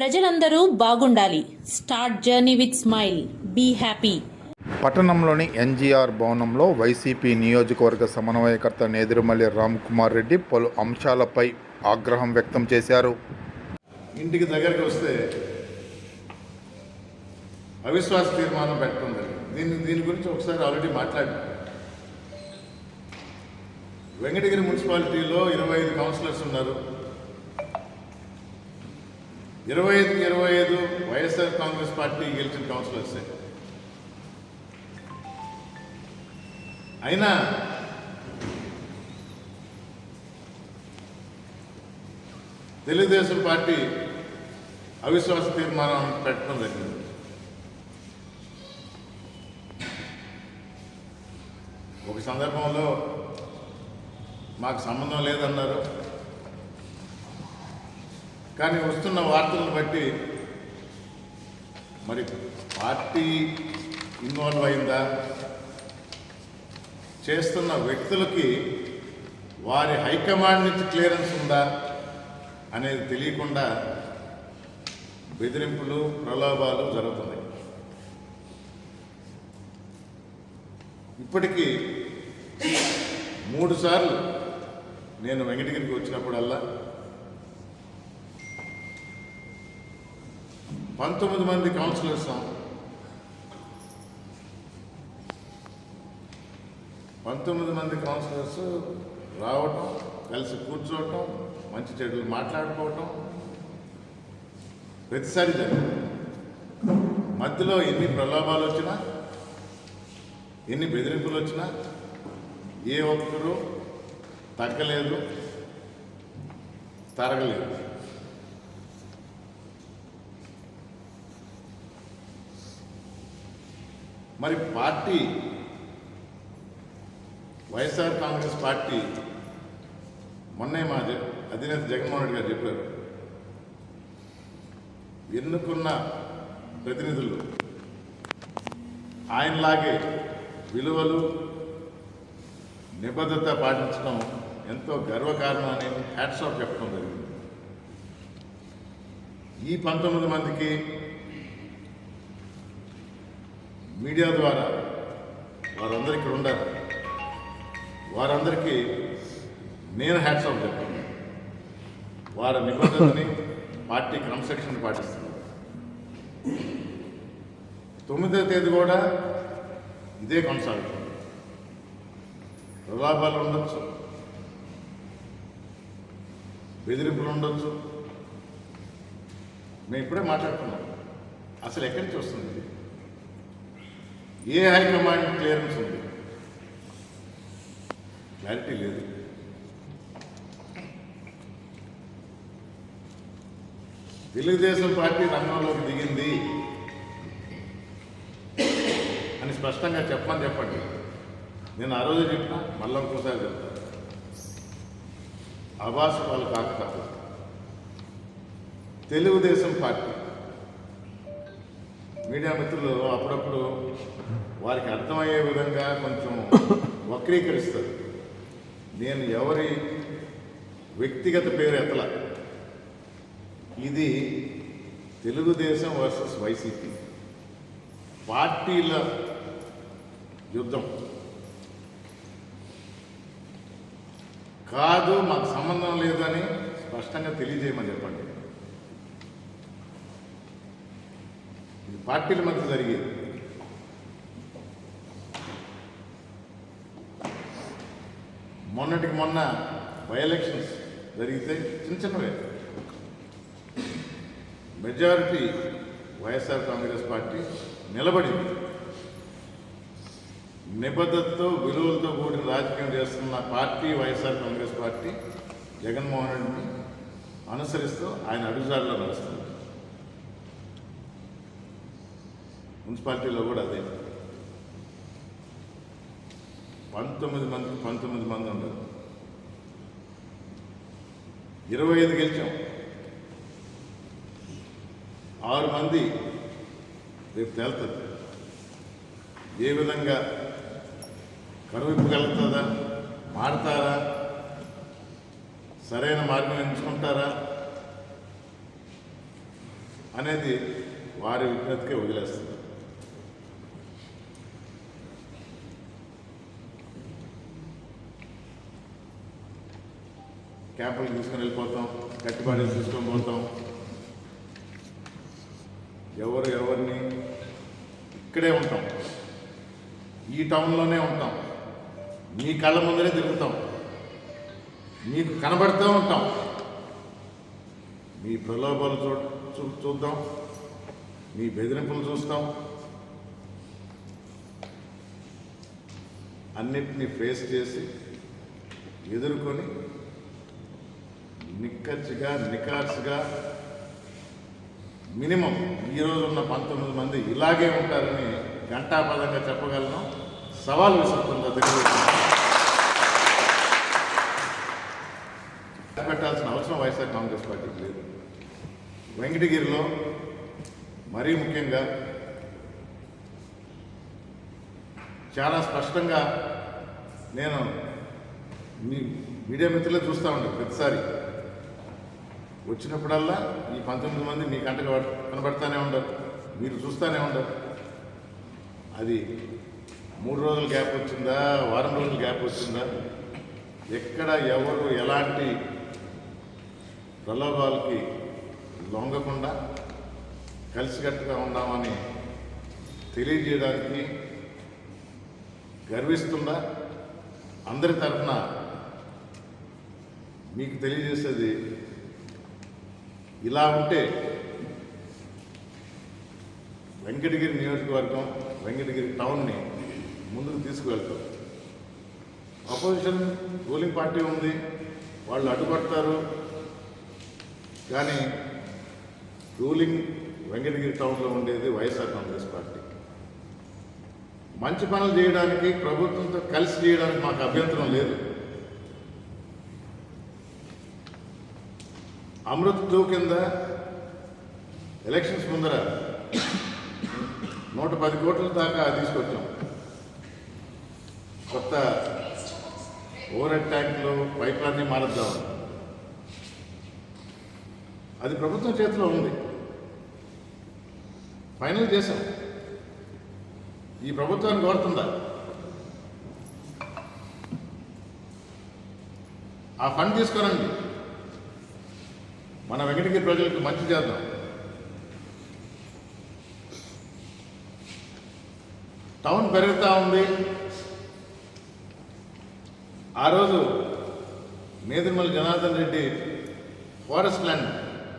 ప్రజలందరూ బాగుండాలి. Start journey with smile. Be happy. పట్టణంలోని ఎన్జీఆర్ భవనంలో వైసీపీ నియోజకవర్గ సమన్వయకర్త నేదురుమల్లి రామ్ కుమార్ రెడ్డి పలు అంశాలపై ఆగ్రహం వ్యక్తం చేశారు. ఇంటికి దగ్గరికి వస్తే అవిశ్వాస తీర్మానం పెట్టడం జరిగింది. దీని దీని గురించి ఒకసారి ఆల్రెడీ మాట్లాడి. వెంకటగిరి మున్సిపాలిటీలో ఇరవై ఐదు కౌన్సిలర్స్ ఉన్నారు. ఇరవై ఐదు ఇరవై ఐదు వైఎస్ఆర్ కాంగ్రెస్ పార్టీ గెలిచిన కౌన్సిలర్సే అయినా తెలుగుదేశం పార్టీ అవిశ్వాస తీర్మానం పెట్టడం జరిగింది. ఒక సందర్భంలో మాకు సంబంధం లేదన్నారు. కానీ వస్తున్న వార్తలను బట్టి మరి పార్టీ ఇన్వాల్వ్ అయిందా? చేస్తున్న వ్యక్తులకి వారి హైకమాండ్ నుంచి క్లియరెన్స్ ఉందా అనేది తెలియకుండా బెదిరింపులు ప్రలోభాలు జరుగుతున్నాయి. ఇప్పటికీ మూడు సార్లు నేను వెంకటగిరికి వచ్చినప్పుడల్లా పంతొమ్మిది మంది కౌన్సిలర్స్ పంతొమ్మిది మంది కౌన్సిలర్స్ రావటం కలిసి కూర్చోవటం మంచి చెడులు మాట్లాడుకోవటం ప్రతిసారి జరిగింది. మధ్యలో ఎన్ని ప్రలోభాలు వచ్చినా ఎన్ని బెదిరింపులు వచ్చినా ఏ ఒక్కరూ తగ్గలేదు తరగలేదు. మరి పార్టీ వైఎస్ఆర్ కాంగ్రెస్ పార్టీ మొన్నే మా అధినేత జగన్మోహన్ రెడ్డి గారు చెప్పారు. ఎన్నుకున్న ప్రతినిధులు ఆయనలాగే విలువలు నిబద్ధత పాటించడం ఎంతో గర్వకారణం అని హ్యాట్స్ ఆఫ్ చెప్పడం జరిగింది. ఈ పంతొమ్మిది మందికి మీడియా ద్వారా వారందరూ ఇక్కడ ఉండాలి. వారందరికీ నేను హ్యాట్స్ ఆఫ్ చెప్తున్నాను. వారి నిబంధనని పార్టీ క్రమశిక్షణ పాటిస్తుంది. తొమ్మిదో తేదీ కూడా ఇదే కొనసాగుతుంది. ప్రలాభాలు ఉండొచ్చు. బెదిరింపులు ఉండొచ్చు. మేము ఇప్పుడే మాట్లాడుతున్నాం అసలు ఎక్కడి నుంచి వస్తుంది? ఇది? ఏ హైకమాండ్ క్లియరెన్స్ ఉంది? క్లారిటీ లేదు. తెలుగుదేశం పార్టీ రంగంలోకి దిగింది అని స్పష్టంగా చెప్పమని చెప్పండి. నేను ఆ రోజు చెప్పిన మళ్ళీ ఇంకోసారి చెప్తాను అభాస వాళ్ళు కాకపోతే తెలుగుదేశం పార్టీ మీడియా మిత్రులు అప్పుడప్పుడు వారికి అర్థమయ్యే విధంగా కొంచెం వక్రీకరిస్తారు. నేను ఎవరి వ్యక్తిగత పేరు ఎత్తల? ఇది తెలుగుదేశం వర్సెస్ వైసీపీ. పార్టీల యుద్ధం. కాదు మాకు సంబంధం లేదని స్పష్టంగా తెలియజేయమని చెప్పండి. ఇది పార్టీల మధ్య జరిగేది. మొన్నటికి మొన్న బై ఎలక్షన్స్ జరిగితే చిన్న చిన్నవే. మెజారిటీ వైఎస్ఆర్ కాంగ్రెస్ పార్టీ నిలబడింది. నిబద్ధతతో విలువలతో కూడిన రాజకీయం చేస్తున్న party YSR Congress party Jaganmohan రెడ్డిని అనుసరిస్తూ ఆయన అడుగుజాడలో నడుస్తుంది. మున్సిపాలిటీలో కూడా అదే. పంతొమ్మిది మంది పంతొమ్మిది మంది ఉండదు ఇరవై ఐదు గెలిచాం. ఆరు మంది రేపు తేలుతుంది. ఏ విధంగా కరువిప్పగలుగుతుందా మారుతారా? సరైన మార్గం ఎంచుకుంటారా? అనేది వారి విజ్ఞతకే వదిలేస్తుంది. క్యాపిటల్ తీసుకొని వెళ్ళిపోతాం కట్టుబాటు తీసుకొని పోతాం. ఎవరు ఎవరిని ఇక్కడే ఉంటాం. ఈ టౌన్లోనే ఉంటాం. మీ కళ్ళ ముందరే తిరుగుతాం. మీకు కనబడుతూ ఉంటాం. మీ ప్రలోభాలు చూ చూ- చూద్దాం. మీ బెదిరింపులు చూస్తాం. అన్నిటినీ ఫేస్ చేసి ఎదుర్కొని నిక్కచ్చిగా నికార్స్గా మినిమం ఈరోజు ఉన్న పంతొమ్మిది మంది ఇలాగే ఉంటారని ఘంటాపదంగా చెప్పగలను. సవాల్ విసురుతుందో తెలియదు పెట్టాల్సిన అవసరం వైఎస్ఆర్ కాంగ్రెస్ పార్టీకి లేదు. వెంకటగిరిలో మరీ ముఖ్యంగా చాలా స్పష్టంగా నేను మీ మీడియా మిత్రులే చూస్తూ ఉంటాను ప్రతిసారి. వచ్చినప్పుడల్లా ఈ పంతొమ్మిది మంది మీ కంటకు కనబడతానే ఉండరు. మీరు చూస్తూనే ఉండరు. అది మూడు రోజుల గ్యాప్ వచ్చిందా? వారం రోజుల గ్యాప్ వచ్చిందా? ఎక్కడ ఎవరు ఎలాంటి ప్రలోభాలకి లొంగకుండా కలిసికట్టుగా ఉన్నామని తెలియజేయడానికి గర్విస్తుందా? అందరి తరఫున మీకు తెలియజేసేది ఇలా ఉంటే వెంకటగిరి నియోజకవర్గం వెంకటగిరి టౌన్ని ముందుకు తీసుకువెళ్తాం. అపోజిషన్ రూలింగ్ పార్టీ ఉంది వాళ్ళు అడ్డుపడతారు. కానీ రూలింగ్ వెంకటగిరి టౌన్లో ఉండేది వైఎస్ఆర్ కాంగ్రెస్ పార్టీ. మంచి పనులు చేయడానికి ప్రభుత్వంతో కలిసి చేయడానికి మాకు అభ్యంతరం లేదు. అమృత్ టూ కింద ఎలక్షన్స్ ముందర నూట పది కోట్ల దాకా తీసుకొచ్చాం కొత్త ఓవర్ ట్యాంకులు పైప్లన్నీ మారుద్దాం అది ప్రభుత్వం చేతిలో ఉంది ఫైనల్ చేశాం ఈ ప్రభుత్వాన్ని కోరుతుందా ఆ ఫండ్ తీసుకురండి మన వెంకటగిరి ప్రజలకు మంచి చేద్దాం. టౌన్ పెరుగుతూ ఉంది. ఆ రోజు నేదురుమల్లి జనార్దన్ రెడ్డి ఫారెస్ట్ ల్యాండ్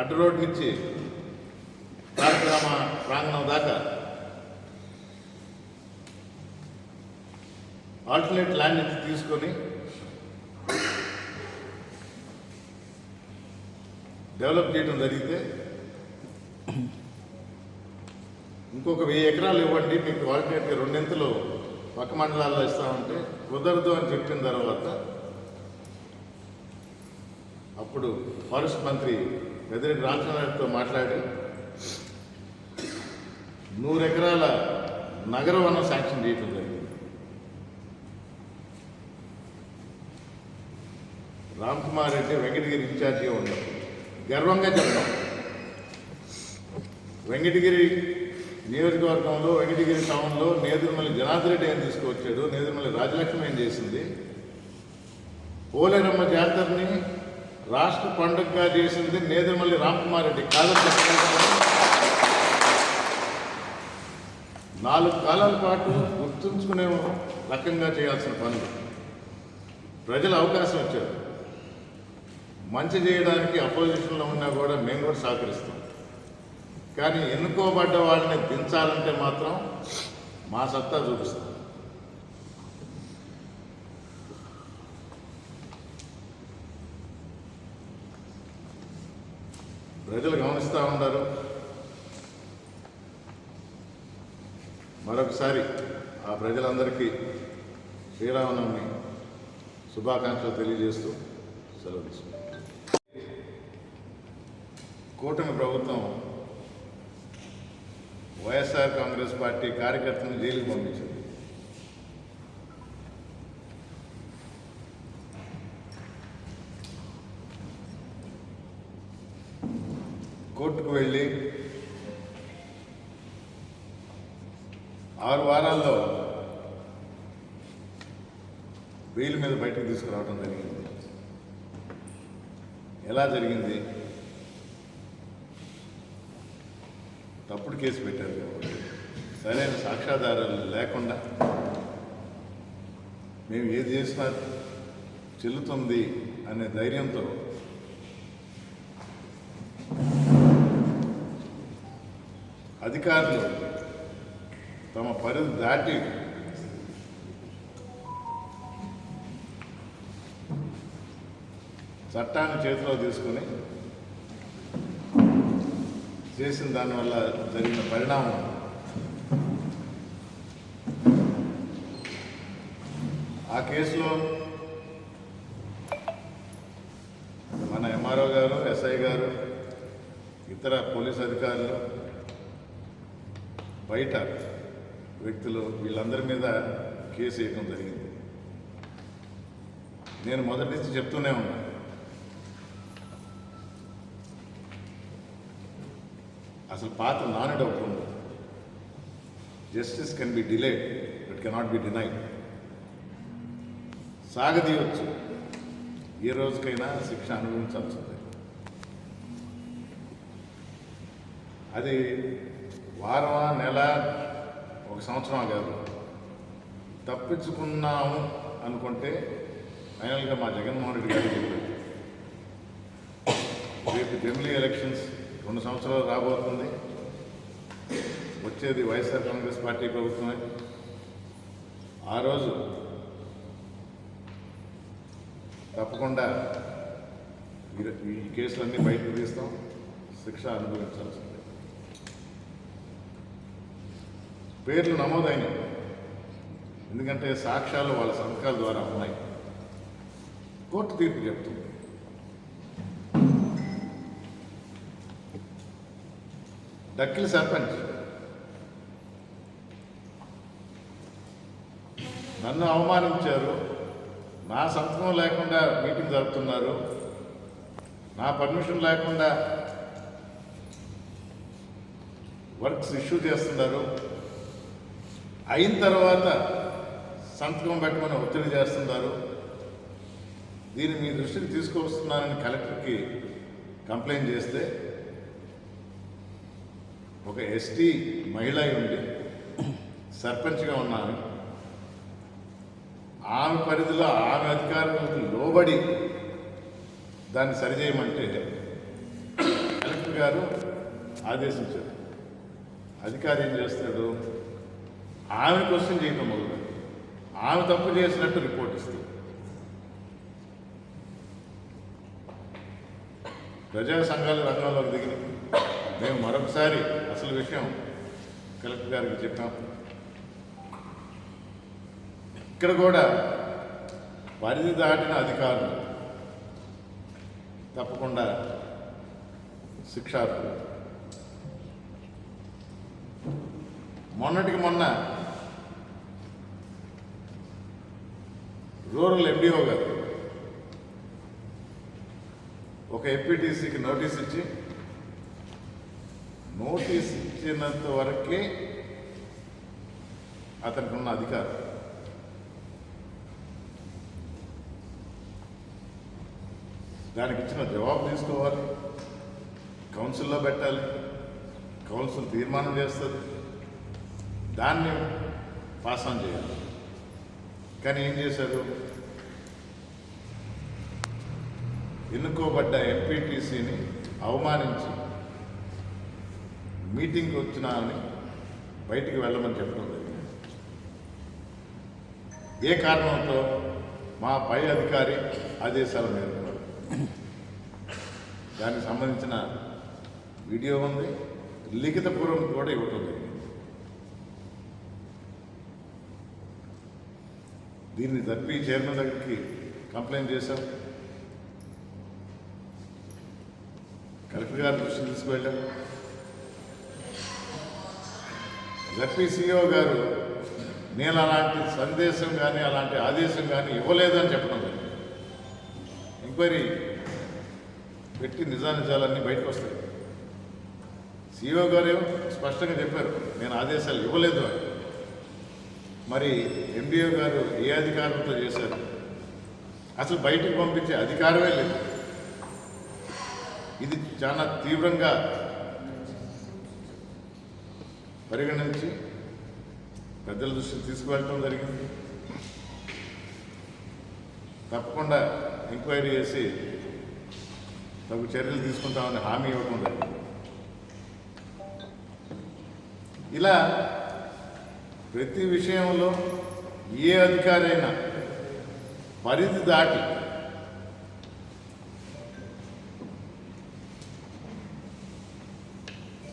అడ్డు రోడ్ నుంచి కార్యక్రమ ప్రాంగణం దాకా ఆల్టర్నేట్ ల్యాండ్ నుంచి తీసుకొని డెవలప్ చేయడం జరిగితే ఇంకొక వెయ్యి ఎకరాలు ఇవ్వండి మీకు ఆల్టర్నేట్గా రెండింతలు పక్క మండలాల్లో ఇస్తామంటే కుదరదు అని చెప్పిన తర్వాత అప్పుడు ఫారెస్ట్ మంత్రి పెద్దిరెడ్డి రామచంద్రతో మాట్లాడి నూరు ఎకరాల నగర వనం శాంక్షన్ చేయటం జరిగింది. రామ్ కుమార్ రెడ్డి వెంకటగిరి ఇన్ఛార్జిగా ఉన్నప్పుడు గర్వంగా చెప్తాం వెంకటగిరి నియోజకవర్గంలో వెంకటగిరి టౌన్లో నేదురుమల్లి జనార్దన్ రెడ్డి ఏం తీసుకువచ్చాడు. నేదురుమల్లి రాజలక్ష్మి ఏం చేసింది? పోలేరమ్మ జాతరని రాష్ట్ర పండుగగా చేసింది నేదురుమల్లి రామ్కుమార్ రెడ్డి. కాదని నాలుగు కాలాల పాటు గుర్తుంచుకునే రకంగా చేయాల్సిన పనులు. ప్రజలు అవకాశం ఇచ్చారు మంచి చేయడానికి అపోజిషన్లో ఉన్నా కూడా మేము కూడా సహకరిస్తాం. కానీ ఎన్నుకోబడ్డ వాళ్ళని దించాలంటే మాత్రం మా సత్తా చూపిస్తాం. ప్రజలు గమనిస్తూ ఉన్నారు. మరొకసారి ఆ ప్రజలందరికీ శ్రీరామనవమి శుభాకాంక్షలు తెలియజేస్తూ సెలవు తీసుకుంటాం కూటమి ప్రభుత్వం వైఎస్ఆర్ కాంగ్రెస్ పార్టీ కార్యకర్తలను జైలుకు పంపించింది. కోర్టుకు వెళ్ళి ఆరు వారాల్లో బెయిల్ మీద బయటకు తీసుకురావడం జరిగింది. ఎలా జరిగింది? తప్పుడు కేసు పెట్టారు కాబట్టి. సరైన సాక్ష్యాధారాలు లేకుండా మేము ఏది చేసినా చెల్లుతుంది అనే ధైర్యంతో అధికారులు తమ పరిధి దాటి చట్టాన్ని చేతిలో తీసుకొని చేసిన దానివల్ల జరిగిన పరిణామం? ఆ కేసులో మన ఎంఆర్ఓ గారు ఎస్ఐ గారు ఇతర పోలీస్ అధికారులు బయట వ్యక్తులు వీళ్ళందరి మీద కేసు వేయడం జరిగింది. నేను మొదటి నుంచి చెప్తూనే ఉన్నాను అసలు పాత నానుడు ఒకటి ఉంది. Justice can be delayed but cannot be denied సాగదీయవచ్చు ఏ రోజుకైనా శిక్ష అనుభవించాల్సిందే. అది వారమా నెల ఒక సంవత్సరం కాదు. తప్పించుకున్నాము అనుకుంటే ఫైనల్గా మా జగన్మోహన్ రెడ్డి గారు చెప్పారు. రేపు జమిలీ ఎలక్షన్స్ రెండు సంవత్సరాలు రాబోతుంది. వచ్చేది వైఎస్ఆర్ కాంగ్రెస్ పార్టీ ప్రభుత్వమే. ఆ రోజు తప్పకుండా ఈ- ఈ కేసులన్నీ బయటకు తీస్తాం. శిక్ష అనుభవించాల్సింది. పేర్లు నమోదైనవి. ఎందుకంటే సాక్ష్యాలు వాళ్ళ సంతకాల ద్వారా ఉన్నాయి. కోర్టు తీర్పు చెప్తుంది. డక్కిలి సర్పంచ్ నన్ను అవమానించారు. నా సంతకం లేకుండా మీటింగ్ జరుపుతున్నారు. నా పర్మిషన్ లేకుండా వర్క్స్ ఇష్యూ చేస్తున్నారు. అయిన తర్వాత సంతకం పెట్టమని ఒత్తిడి చేస్తున్నారు. దీన్ని మీ దృష్టికి తీసుకొస్తున్నానని కలెక్టర్కి కంప్లైంట్ చేస్తే ఒక ఎస్టీ మహిళ అయి ఉండి సర్పంచ్గా ఉన్నాను. ఆమె పరిధిలో ఆమె అధికారులకు లోబడి దాన్ని సరిచేయమంటే కలెక్టర్ గారు ఆదేశించారు. అధికారి ఏం చేస్తాడు? ఆమె క్వశ్చన్ చేయటం మొదలు ఆమె తప్పు చేసినట్టు రిపోర్ట్ ఇస్తుంది ప్రజా సంఘాల రంగంలోకి దిగి మేము మరొకసారి అసలు విషయం కలెక్టర్ గారికి చెప్పాం. ఇక్కడ కూడా పరిధి దాటిన అధికారులు తప్పకుండా శిక్షార్హులు. మొన్నటికి మొన్న రూరల్ ఎండిఓ గారు ఒక ఎంపీటీసీకి నోటీస్ ఇచ్చి నోటీస్ ఇచ్చినంత వరకే అతనికి ఉన్న అధికారం. దానికి ఇచ్చిన జవాబు తీసుకోవాలి. కౌన్సిల్లో పెట్టాలి. కౌన్సిల్ తీర్మానం చేస్తుంది. దాన్ని పాస్ ఆన్ చేయాలి. కానీ ఏం చేశారు? ఎన్నుకోబడ్డ ఎంపీటీసీని అవమానించి మీటింగ్కి వచ్చినా అని బయటికి వెళ్ళమని చెప్పడం జరిగింది. ఏ కారణంతో మా పై అధికారి ఆదేశాల మేరకు దానికి సంబంధించిన వీడియో ఉంది లిఖిత పూర్వం కూడా ఇవ్వటం జరిగింది. దీన్ని జరిపి చైర్మన్ దగ్గరికి కంప్లైంట్ చేశాం. కలెక్టర్ గారి దృష్టి తీసుకువెళ్ళాం. జడ్పీ గారు నేను అలాంటి సందేశం కానీ అలాంటి ఆదేశం కానీ ఇవ్వలేదని చెప్పడం జరిగింది. ఎంక్వైరీ పెట్టి నిజానిజాలన్నీ బయటకు వస్తాయి. సిఇఓ గారు స్పష్టంగా చెప్పారు నేను ఆదేశాలు ఇవ్వలేదు అని. మరి ఎండిఓ గారు ఏ అధికారంతో చేశారు? అసలు బయటకు పంపించే అధికారమే లేదు. ఇది చాలా తీవ్రంగా పరిగణించి పెద్దల దృష్టికి తీసుకువెళ్ళటం జరిగింది. తప్పకుండా ఎంక్వైరీ చేసి తగు చర్యలు తీసుకుంటామని హామీ ఇవ్వటం జరిగింది. ఇలా ప్రతి విషయంలో ఏ అధికారి అయినా పరిధి దాటి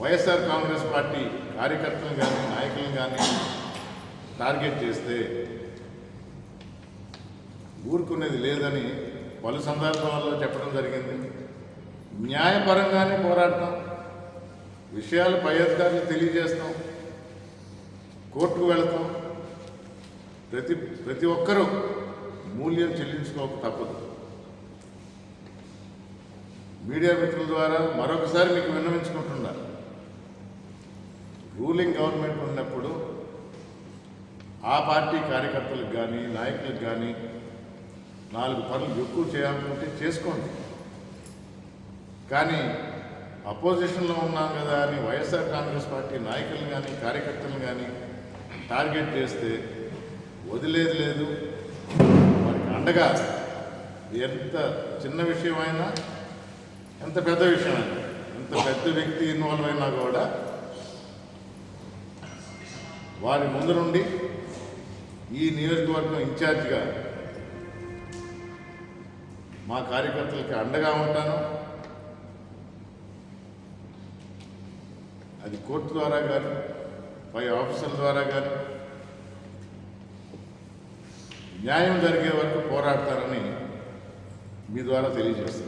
వైఎస్ఆర్ కాంగ్రెస్ పార్టీ కార్యకర్తలు కానీ నాయకులను కానీ టార్గెట్ చేస్తే ఊరుకునేది లేదని పలు సందర్భాల్లో చెప్పడం జరిగింది. న్యాయపరంగానే పోరాడతాం. విషయాలు పై అధికారులు తెలియజేస్తాం. కోర్టుకు వెళతాం. ప్రతి ప్రతి ఒక్కరూ మూల్యం చెల్లించుకోక తప్పదు. మీడియా మిత్రుల ద్వారా మరొకసారి మీకు విన్నవించుకుంటున్నారు రూలింగ్ గవర్నమెంట్ ఉన్నప్పుడు ఆ పార్టీ కార్యకర్తలకు కానీ నాయకులకు కానీ నాలుగు పనులు ఎక్కువ చేయాలనుకుంటే చేసుకోండి. కానీ అపోజిషన్లో ఉన్నాం కదా అని వైఎస్ఆర్ కాంగ్రెస్ పార్టీ నాయకులను కానీ కార్యకర్తలను కానీ టార్గెట్ చేస్తే వదిలేదు లేదు. వారికి అండగా ఎంత చిన్న విషయమైనా ఎంత పెద్ద విషయమైనా ఎంత పెద్ద వ్యక్తి ఇన్వాల్వ్ అయినా కూడా వారి ముందు నుండి ఈ నియోజకవర్గం ఇన్ఛార్జిగా మా కార్యకర్తలకి అండగా ఉంటాను. అది కోర్టు ద్వారా కానీ పై ఆఫీసర్ల ద్వారా కానీ న్యాయం జరిగే వరకు పోరాడతారని మీ ద్వారా తెలియజేస్తుంది